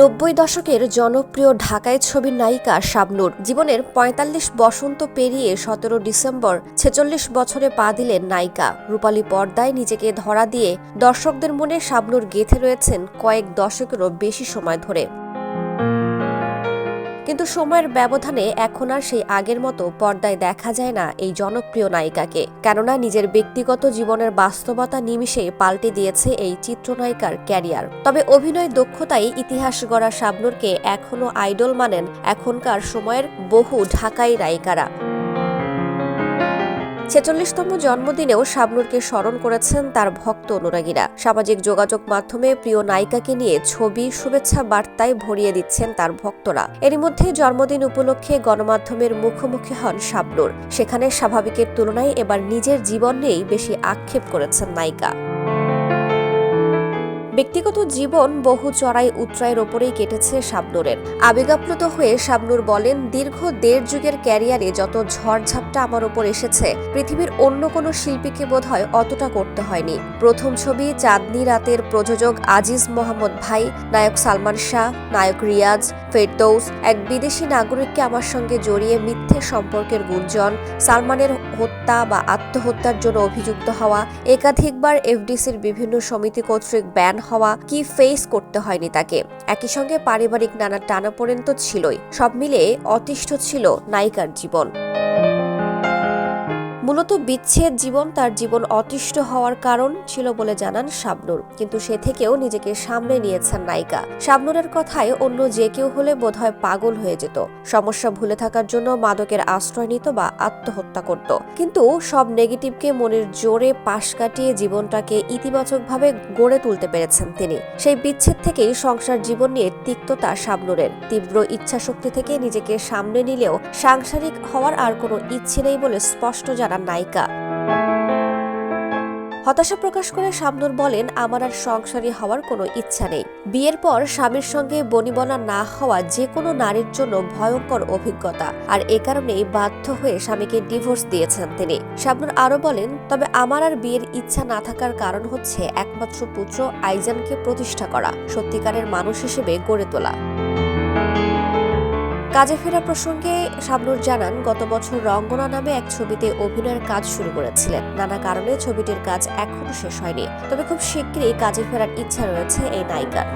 নব্বই দশকের জনপ্রিয় ঢাকায় ছবির নায়িকা শাবনুর। জীবনের পঁয়তাল্লিশ বসন্ত পেরিয়ে সতেরো ডিসেম্বর ছেচল্লিশ বছরে পা দিলেন নায়িকা। রূপালী পর্দায় নিজেকে ধরা দিয়ে দর্শকদের মনে শাবনুর গেঁথে রয়েছেন কয়েক দশকেরও বেশি সময় ধরে। কিন্তু সময়ের ব্যবধানে এখন আর সেই আগের মতো পর্দায় দেখা যায় না এই জনপ্রিয় নায়িকাকে। কেননা নিজের ব্যক্তিগত জীবনের বাস্তবতা নিমিষে পাল্টে দিয়েছে এই চিত্রনায়িকার ক্যারিয়ার। তবে অভিনয় দক্ষতাই ইতিহাস গড়া শাবনুরকে এখনও আইডল মানেন এখনকার সময়ের বহু ঢাকাই নায়িকারা। ছেচল্লিশতম জন্মদিনেও শাবনুরকে স্মরণ করেছেন তার ভক্ত অনুরাগীরা। সামাজিক যোগাযোগ মাধ্যমে প্রিয় নায়িকাকে নিয়ে ছবি, শুভেচ্ছা বার্তায় ভরিয়ে দিচ্ছেন তার ভক্তরা। এরই মধ্যে জন্মদিন উপলক্ষে গণমাধ্যমের মুখোমুখি হন শাবনুর। সেখানে স্বাভাবিকের তুলনায় এবার নিজের জীবন নিয়েই বেশি আক্ষেপ করেছেন নায়িকা। ব্যক্তিগত জীবন বহু চড়াই উত্তরায়ের ওপরেই কেটেছে শাবনুরের। আবেগাপ্লুত হয়ে শাবনুর বলেন, দীর্ঘ দেড় যুগের ক্যারিয়ারে যত ঝড়ঝাপটা আমার ওপর এসেছে, পৃথিবীর অন্য কোনো শিল্পীকে বোধহয় অতটা করতে হয়নি। প্রথম ছবি চাঁদনি রাতের প্রযোজক আজিজ মোহাম্মদ ভাই, নায়ক সালমান শাহ, নায়ক রিয়াজ, ফেরদৌস, এক বিদেশি নাগরিককে আমার সঙ্গে জড়িয়ে মিথ্যে সম্পর্কের গুঞ্জন, সালমানের হত্যা বা আত্মহত্যার জন্য অভিযুক্ত হওয়া, একাধিকবার এফডিসির বিভিন্ন সমিতি কর্তৃক ব্যান হওয়া কি ফেস করতে হয়নি তাকে। একই সঙ্গে পারিবারিক নানা টানাপোড়েন তো ছিলই। সব মিলে অতিষ্ঠ ছিল নায়িকার জীবন। মূলত বিচ্ছেদ জীবন তার জীবন অতিষ্ঠ হওয়ার কারণ ছিল বলে জানান শাবনুর। কিন্তু সে থেকেও নিজেকে সামনে নিয়েছেন নায়িকা। শাবনুরের কথায় অন্য যে কেউ হলে বোধহয় পাগল হয়ে যেত। সমস্যা ভুলে থাকার জন্য মাদকের আশ্রয় নিত বা আত্মহত্যা করত। কিন্তু সব নেগেটিভকে মনের জোরে পাশ কাটিয়ে জীবনটাকে ইতিবাচকভাবে গড়ে তুলতে পেরেছেন তিনি। সেই বিচ্ছেদ থেকেই সংসার জীবন নিয়ে তিক্ততা শাবনুরের। তীব্র ইচ্ছাশক্তি থেকে নিজেকে সামনে নিলেও সাংসারিক হওয়ার আর কোনো ইচ্ছে নেই বলে স্পষ্ট জানান নায়িকা। হতাশা প্রকাশ করে শাবনুর বলেন, আমার আর সংসারী হওয়ার কোনো ইচ্ছা নেই। বিয়ের পর স্বামীর সঙ্গে বনিবনা না হওয়া যে কোনো নারীর জন্য ভয়ঙ্কর অভিজ্ঞতা। আর এ কারণেই বাধ্য হয়ে স্বামীকে ডিভোর্স দিয়েছেন তিনি। শাবনুর আরও বলেন, তবে আমার আর বিয়ের ইচ্ছা না থাকার কারণ হচ্ছে একমাত্র পুত্র আইজানকে প্রতিষ্ঠা করা, সত্যিকারের মানুষ হিসেবে গড়ে তোলা। কাজে ফেরা প্রসঙ্গে শাবনুর জানান, গত বছর রঙ্গনা নামে এক ছবিতে অভিনয়ের কাজ শুরু করেছিলেন। নানা কারণে ছবিটির কাজ এখনও শেষ হয়নি। তবে খুব শিগগিরই কাজে ফেরার ইচ্ছা রয়েছে এই নায়িকার।